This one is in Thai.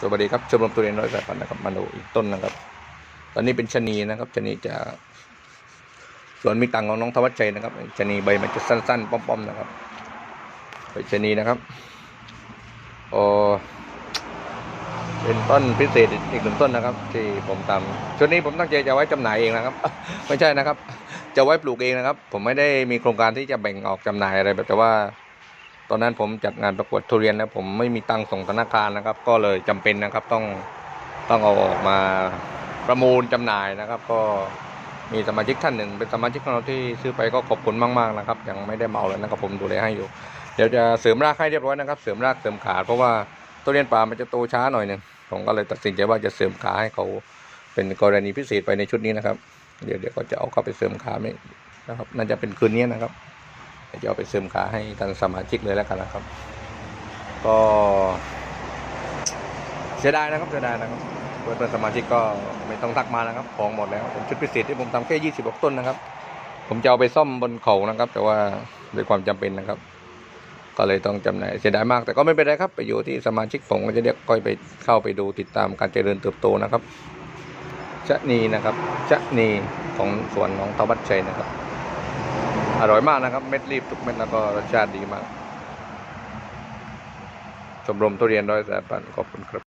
สวัสดีครับชมรมทุเรียนร้อยสายพันธุ์นะครับมาดูอีกต้นนะครับ ตอนนี้เป็นชะนีนะครับชะนีจะสวนมีตังของน้องธวัชชัยนะครับชะนีใบมันจะสั้นๆ ป้อมๆนะครับเป็นชะนีนะครับโอเป็นต้นพิเศษอีกหนึ่งต้นนะครับ ที่ผมทำชุดนี้ผมตั้งใจจะไว้จำหน่ายเองนะครับ ไม่ใช่นะครับ จะไว้ปลูกเองนะครับ ผมไม่ได้มีโครงการที่จะแบ่งออกจำหน่ายอะไรแบบแต่ว่า ตอนนั้นผมจัดงานประกวดทุเรียนแล้วผมไม่มีตังค์ส่งธนาคารนะครับ ก็เลยจำเป็นนะครับต้องต้องเอาออกมาประมูลจำหน่ายนะครับ ก็มีสมาชิกท่านหนึ่ง เป็นสมาชิกของเราที่ซื้อไปก็ขอบคุณมากๆนะครับยังไม่ได้เมาเลยนะครับผมดูแลให้อยู่ เดี๋ยวจะเสริมรากให้เรียบร้อยนะครับ เสริมรากเสริมขาเพราะว่าทุเรียนป่ามันจะโตช้าหน่อยหนึ่งผมก็เลยตัดสินใจว่าจะเสริมขาให้เขาเป็นกรณีพิเศษไปในชุดนี้นะครับ เดี๋ยวเดี๋ยวก็จะเอาเข้าไปเสริมขาไม่นะครับ น่าจะเป็นคืนนี้นะครับ จะเอาไปเสริมขาให้ท่านสมาชิกเลยแล้วกันนะครับ ก็เสียดายนะครับเสียดายนะครับเพื่อนเพื่อนสมาชิกก็ไม่ต้องทักมานะครับของหมดแล้วเป็นชุดพิเศษที่ผมทำแค่ยี่สิบต้นนะครับ ผมจะเอาไปซ่อมบนเขานะครับ แต่ว่าด้วยความจำเป็นนะครับ ก็เลยต้องจำหน่ายเสียดายมากแต่ก็ไม่เป็นไรครับไปอยู่ที่สมาชิกผมก็จะเรียกก้อยไปเข้าไปดูติดตามการเจริญเติบโตนะครับชะนีนะครับชะนีของสวนของตวัดชัยนะครับ อร่อยมากนะครับ เม็ดรีบทุกเม็ดแล้วก็รสชาติดีมากชมรมทุเรียนร้อยสายพันขอบคุณครับ